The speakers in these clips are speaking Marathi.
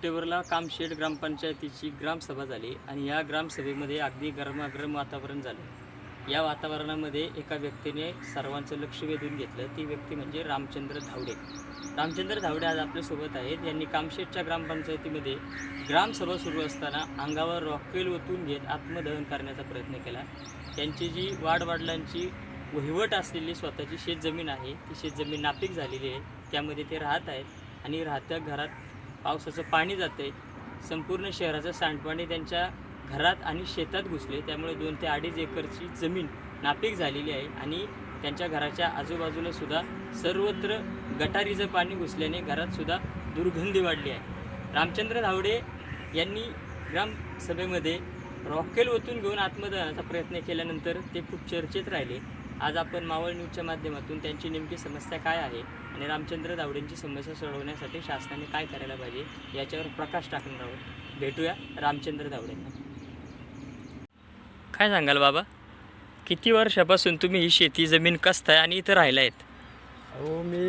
सप्टेंबरला कामशेड ग्रामपंचायतीची ग्रामसभा झाली आणि या ग्रामसभेमध्ये अगदी गरमागरम वातावरण झालं. या वातावरणामध्ये एका व्यक्तीने सर्वांचं लक्ष वेधून घेतलं. ती व्यक्ती म्हणजे रामचंद्र धावडे. रामचंद्र धावडे आज आपल्यासोबत आहेत. यांनी कामशेडच्या ग्रामपंचायतीमध्ये ग्रामसभा सुरू असताना अंगावर रॉकेल ओतून घेत आत्मदहन करण्याचा प्रयत्न केला. त्यांची जी वाडवडिलांची वहिवट असलेली स्वतःची शेतजमीन आहे ती शेतजमीन नापीक झालेली आहे. त्यामध्ये ते राहत आहेत आणि राहत्या घरात पावसाचं पाणी जातं आहे संपूर्ण शहराचं सांडपाणी त्यांच्या घरात आणि शेतात घुसले. त्यामुळे दोन ते अडीच एकरची जमीन नापीक झालेली आहे आणि त्यांच्या घराच्या आजूबाजूला सुद्धा सर्वत्र गटारीचं पाणी घुसल्याने घरात सुद्धा दुर्गंधी वाढली आहे. रामचंद्र धावडे यांनी ग्रामसभेमध्ये रॉकेल ओतून घेऊन आत्मदहनाचा प्रयत्न केल्यानंतर ते खूप चर्चेत राहिले. आज आपण मावळ न्यूजच्या माध्यमातून त्यांची नेमकी समस्या काय आहे आणि रामचंद्र धावडेंची समस्या सोडवण्यासाठी शासनाने काय करायला पाहिजे याच्यावर प्रकाश टाकणार आहोत भेटूया रामचंद्र धावडेंना काय सांगाल बाबा? किती वर्षापासून तुम्ही ही शेती जमीन कसताय आणि इथं राहिला आहेत अहो मी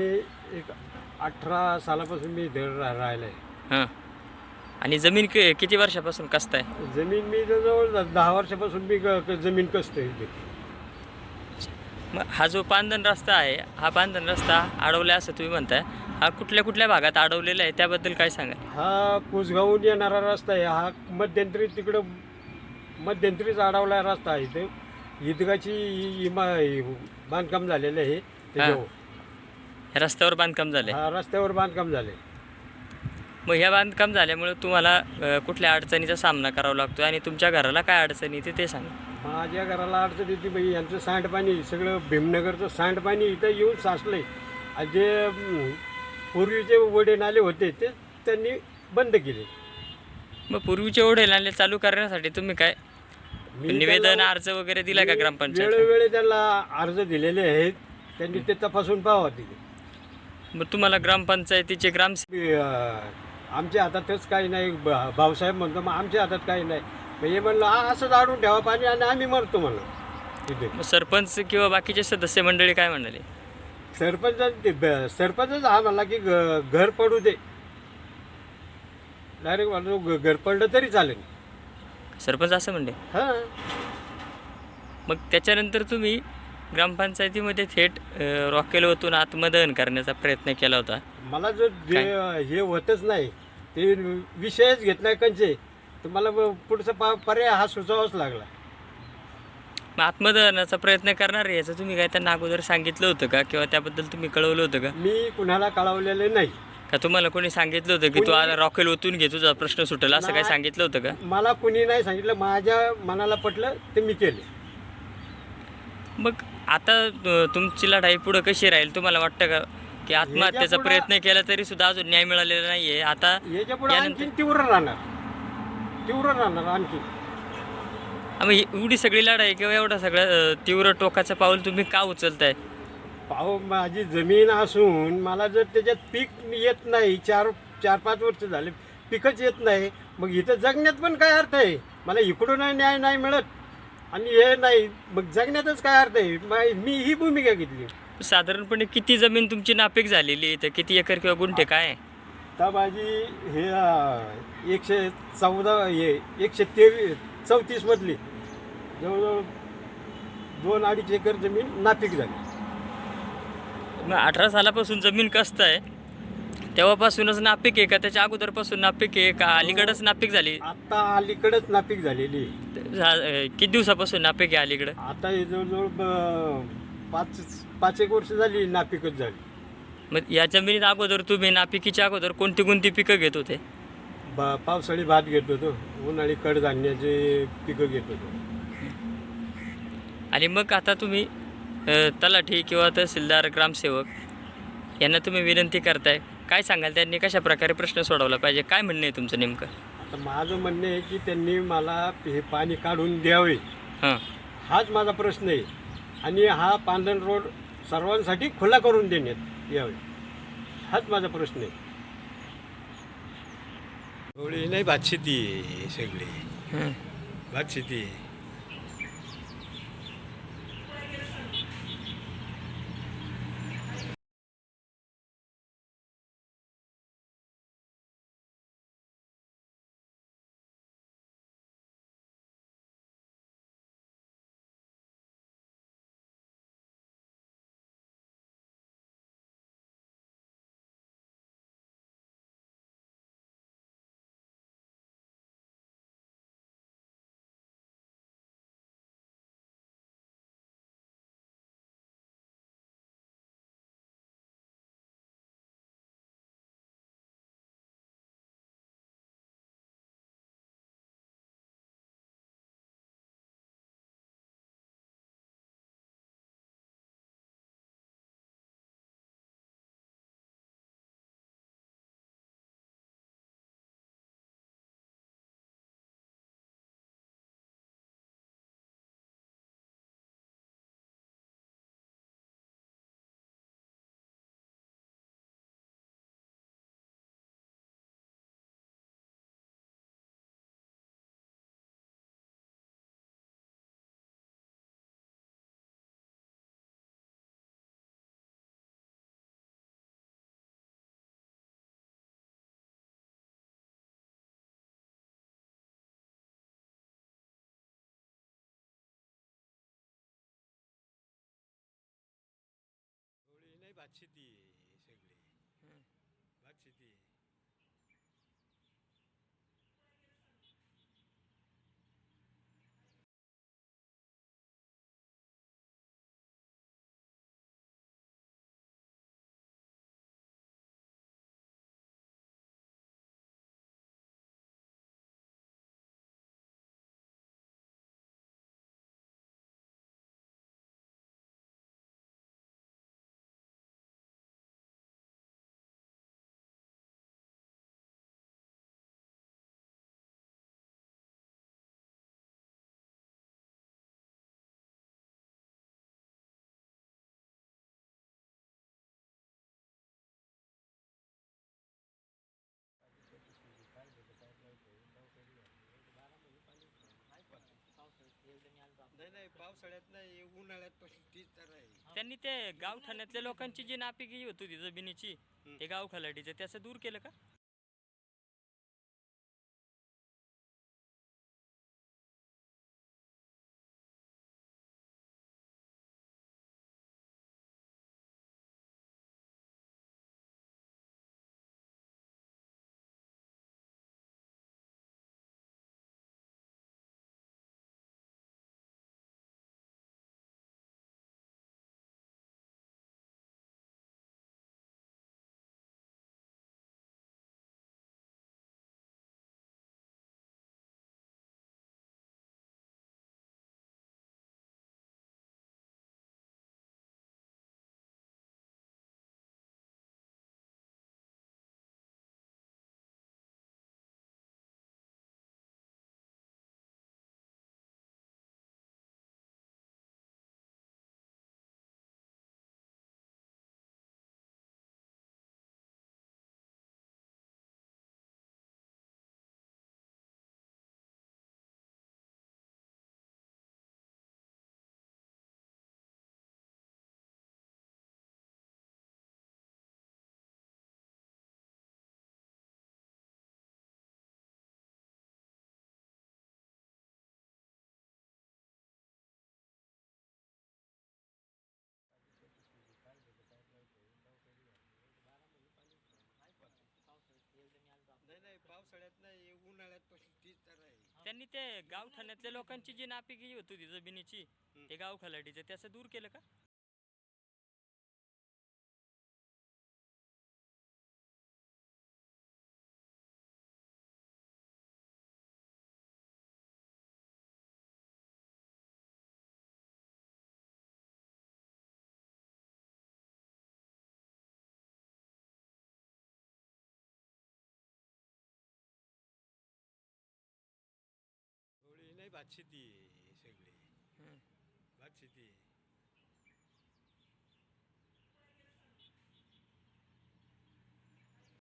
एक अठरा सालापासून मी इथे राहिलो आहे हां. आणि जमीन कि किती वर्षापासून कसताय? जमीन मी जवळ दहा वर्षापासून मी जमीन कसतो इथे. मग हा जो पांदन रस्ता आहे हा पांदन रस्ता अडवला असं तुम्ही म्हणताय. हा कुठल्या कुठल्या भागात अडवलेला आहे? त्याबद्दल काय सांगा हा कुसगावून येणारा रस्ता आहे. हा मध्यंतरी तिकडं मध्यंतरीच अडवला रस्ता आहे इथे. ईदगाची इ- इमा बांधकाम झालेलं आहे. त्याच्यावर. रस्त्यावर बांधकाम झालंय? हा रस्त्यावर बांधकाम झाले मग ह्या बांधकाम झाल्यामुळे तुम्हाला अ, कुठल्या अडचणीचा सामना करावा लागतो आणि तुमच्या घराला काय अडचणी येते ते सांगा. माझ्या घराला अडचण येते बाई यांचं सांडपाणी सगळं भीमनगरचं सांडपाणी इथं येऊन साचलंय. आणि जे पूर्वीचे वडे नाले होते ते त्यांनी बंद केले. मग पूर्वीचे ओढे नाले चालू करण्यासाठी तुम्ही काय निवेदन अर्ज वगैरे दिला का ग्रामपंचायत वेळोवेळी त्यांना अर्ज दिलेले आहेत. त्यांनी ते तपासून पाहावं तिथे मग तुम्हाला ग्रामपंचायतीचे ग्राम आमच्या हातातच काही नाही. ब- भाऊसाहेब म्हणतो मग आमच्या हातात काही नाही. हे म्हणलं हा असंच आडून ठेवा पाणी आणि आम्ही मरतो म्हणलं. तिथे मग सरपंच किंवा बाकीचे सदस्य मंडळी काय म्हणाले? सरपंच ते ब- सरपंचच हा म्हणला की घ- घर पडू दे. डायरेक्ट म्हणतो घ- घर पडलं तरी चालेल. सरपंच असं म्हणले? हां. मग त्याच्यानंतर तुम्ही ग्रामपंचायतीमध्ये थेट अ, रॉकेल ओतून आत्मदहन करण्याचा प्रयत्न केला होता. मला जो जे हे होतच नाही ते विषयच घेत नाही कंचे. तर मला ब- पुढचा पा पर्याय हा सुचवावाच लागला. मग आत्मदहनाचा प्रयत्न करणार आहे याचं तुम्ही काय त्यांना अगोदर सांगितलं होतं का? किंवा त्याबद्दल तुम्ही कळवलं होतं का? मी कुणाला कळवलेले नाही. का तुम्हाला कोणी सांगितलं होतं की तू आता रॉकेल ओतून घे तुझा प्रश्न सुटेल असं काय नाही. सांगितलं होतं का? मला कुणी नाही सांगितलं. माझ्या मनाला पटलं ते मी केले. मग आता तुमची लढाई पुढं कशी राहील? तुम्हाला वाटतं का की आत्महत्येचा याच्यापुढं- प्रयत्न केला तरी सुद्धा अजून न्याय मिळालेला नाहीये? आता यानंतर- आणखी तीव्र राहणार. तीव्र राहणार आणखी. मग ही एवढी सगळी लढाई किंवा एवढा सगळं अ, तीव्र टोकाचं पाऊल तुम्ही का उचलताय? पाहो माझी जमीन असून मला जर त्याच्यात पीक येत नाही चार चार पाच वर्ष झाले पिकच येत नाही मग इथं जगण्यात पण काय अर्थ आहे? मला इकडून न्याय नाही मिळत आणि हे नाही मग जगण्यातच काय अर्थ आहे? मा- मी ही भूमिका घेतली. साधारणपणे किती जमीन तुमची नापीक झालेली आहे तर किती एकर किंवा गुंठे काय आहे? तर माझी हे अं, एकशे चौदा हे एकशे तेवीस चौतीसमधली जवळजवळ दोन अडीच एकर जमीन नापीक झाली. मग अठरा सालापासून जमीन कसत आहे. तेव्हापासूनच नापीक आहे का? त्याच्या अगोदरपासून नापीक आहे का? अलीकडंच नापीक झाली? आता अलीकडंच नापीक झालेली. आहे. झा- अ, किती दिवसापासून नापीक आहे अलीकडं? आता हे जवळजवळ ब- पाच पाच एक वर्ष झाली नापिकच झाली. मग या जमिनीत अगोदर तुम्ही नापिकीच्या अगोदर कोणती कोणती पिकं घेत होते? बा पावसाळी भात घेत होतो. उन्हाळी कडधान्याचे पिकं घेत होतो. आणि मग आता तुम्ही अ, तलाठी किंवा तहसीलदार ग्रामसेवक यांना तुम्ही विनंती करताय. काय सांगाल? त्यांनी कशा प्रकारे प्रश्न सोडवला पाहिजे? काय म्हणणं आहे तुमचं नेमकं? आता माझं म्हणणं आहे की त्यांनी मला हे पाणी काढून द्यावे. हां. हाच माझा प्रश्न आहे. आणि हा पांढरण रोड सर्वांसाठी खुला करून देण्यात यावे. हाच माझा प्रश्न आहे. होळी नाही भातशेती आहे सगळी. भातशेती आहे. भातशेती आहे सगळे भातशेती आहे नाही नाही पावसाळ्यात नाही उन्हाळ्यात पण तीच तर आहे. त्यांनी ते गावठाण्यातल्या लोकांची जी नापिकी होती ती जमिनीची ते गाव खलाटीचं त्याचं दूर केलं का? त्यांनी ते गावठाण्यातल्या लोकांची जी नापिकी होती ती जमिनीची ते गाव खलाटीचं त्याचं दूर केलं का? भातशेती आहे सगळे भातशेती आहे